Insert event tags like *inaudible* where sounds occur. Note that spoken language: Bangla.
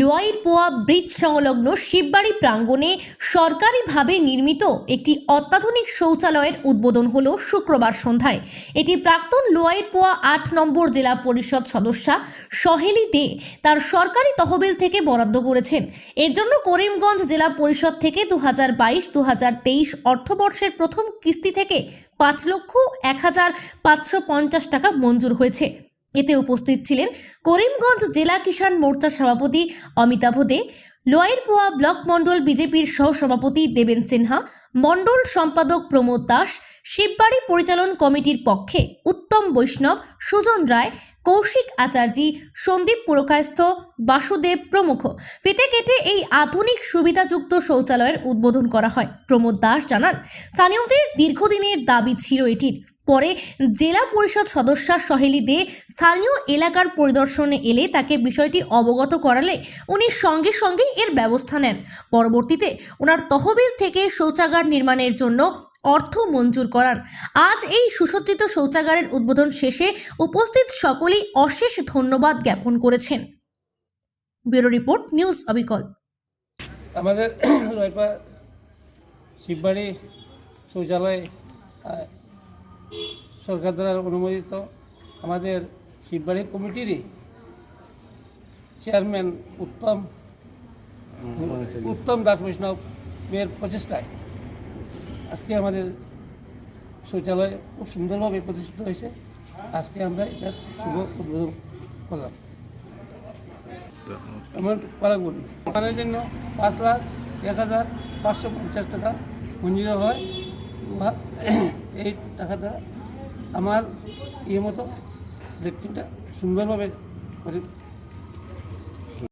লোয়াইর পোয়া ব্রিজ সংলগ্ন শিববাড়ি প্রাঙ্গণে সরকারিভাবে নির্মিত একটি অত্যাধুনিক শৌচালয়ের উদ্বোধন হল শুক্রবার সন্ধ্যায়। এটি প্রাক্তন লোয়াইর পোয়া আট নম্বর জেলা পরিষদ সদস্যা সহেলি দে তার সরকারি তহবিল থেকে বরাদ্দ করেছেন। এর জন্য করিমগঞ্জ জেলা পরিষদ থেকে দু হাজার বাইশ দু হাজার তেইশ অর্থবর্ষের প্রথম কিস্তি থেকে পাঁচ লক্ষ এক হাজার পাঁচশো পঞ্চাশ টাকা মঞ্জুর হয়েছে। এতে উপস্থিত ছিলেন করিমগঞ্জ জেলা কিষাণ মোর্চার সভাপতি অমিতাভ দে, লোয়াইরপোয়া ব্লক মণ্ডল বিজেপির সহসভাপতি দেবেন সিনহা, মণ্ডল সম্পাদক প্রমোদ দাস, শিববাড়ি পরিচালন কমিটির পক্ষে উত্তম বৈষ্ণব, সুজন রায়, কৌশিক আচার্যি, সন্দীপ পুরকায়স্থ, বাসুদেব প্রমুখ। ফিতে কেটে এই আধুনিক সুবিধাযুক্ত শৌচালয়ের উদ্বোধন করা হয়। প্রমোদ দাস জানান, স্থানীয়দের দীর্ঘদিনের দাবি ছিল এটির। পরে জেলা পরিষদ সদস্যা সহেলি দে স্থানীয় এলাকার পরিদর্শনে এলে তাকে বিষয়টি অবগত করালে উনি সঙ্গে সঙ্গে এর ব্যবস্থা নেন। পরবর্তীতে ওনার তহবিল থেকে শৌচাগার নির্মাণের জন্য অর্থ মঞ্জুর করান। আজ এই সুসজ্জিত শৌচাগারের উদ্বোধন শেষে উপস্থিত সকলেই অশেষ ধন্যবাদ জ্ঞাপন করেছেন। ব্যুরো রিপোর্ট, নিউজ অবিকল। আমাদের *clears throat* শিববাড়ি শৌচালয় সরকার দ্বারা অনুমোদিত আমাদের শিববাড়ি কমিটিরই চেয়ারম্যান উত্তম উত্তম দাস বৈষ্ণবের প্রচেষ্টায় আজকে আমাদের শৌচালয় খুব সুন্দরভাবে প্রতিষ্ঠিত হয়েছে। আজকে আমরা এটার শুভ উদ্বোধন করলাম। জন্য পাঁচ লাখ এক হাজার পাঁচশো পঞ্চাশ টাকা মঞ্জুর হয়। এই টাকাটা আমার ইয়ে মতো লেট্রিনটা সুন্দরভাবে